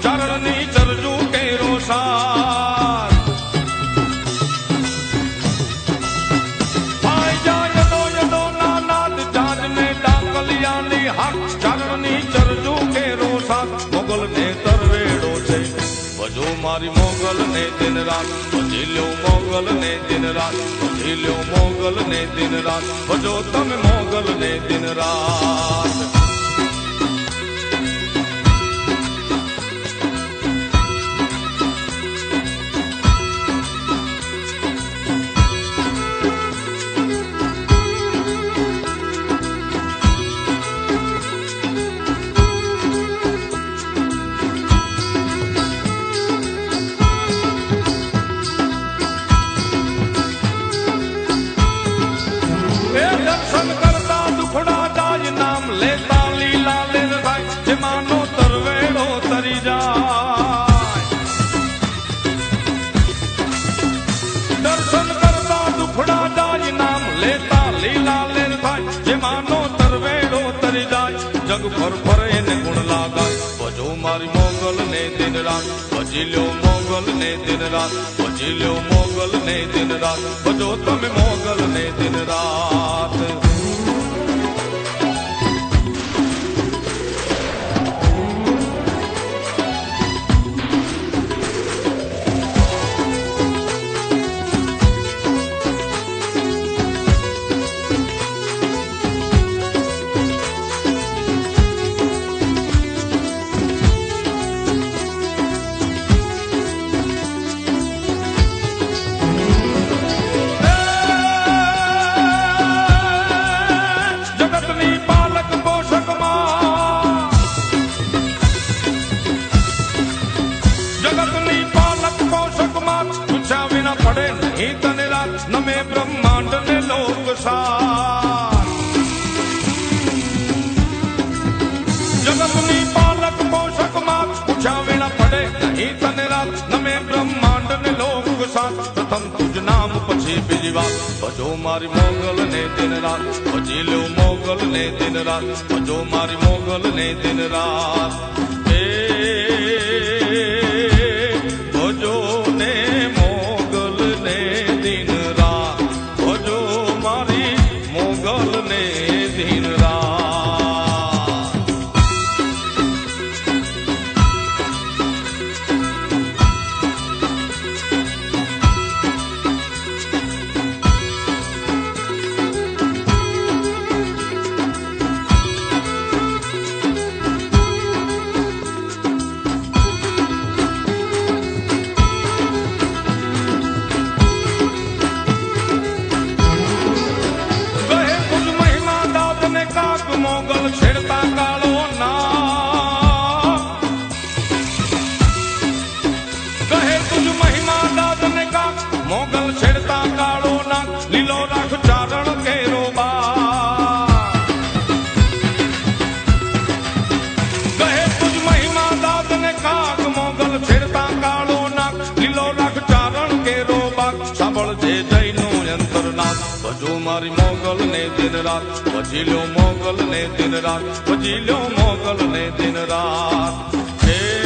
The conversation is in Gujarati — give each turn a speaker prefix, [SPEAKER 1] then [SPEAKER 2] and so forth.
[SPEAKER 1] ચરણની ચરજુ કેરો સાર ચરણની ચરજુ કેરો સાર મોગલ ને તરવેડો છે ભજો મારી મોગલ ને દિન રાત ભજી લ્યો મોગલ ને દિન રાત ભજી લ્યો મોગલ ને દિન રાત ભજો તમે મોગલ ને દિન રાત ભજી લ્યો મોગલ ને દિન રાત ભજી લ્યો મોગલ ને દિન રાત ભજો તમે મોગલ ને દિન રાત તને રાત નમે બ્રહ્માંડ ને લોક સાથ પ્રથમ તુજ નામ પછી બીજી વાત ભજો મારી મોગલ ને દિન રાત ભજી લો મોગલ ને દિન રાત ભજો મારી મોગલ ને દિન રાત મારી મોગલ ને દિન રાત ભજી લો મોગલ ને દિન રાત ભજી લો મોગલ ને દિન રાત. હે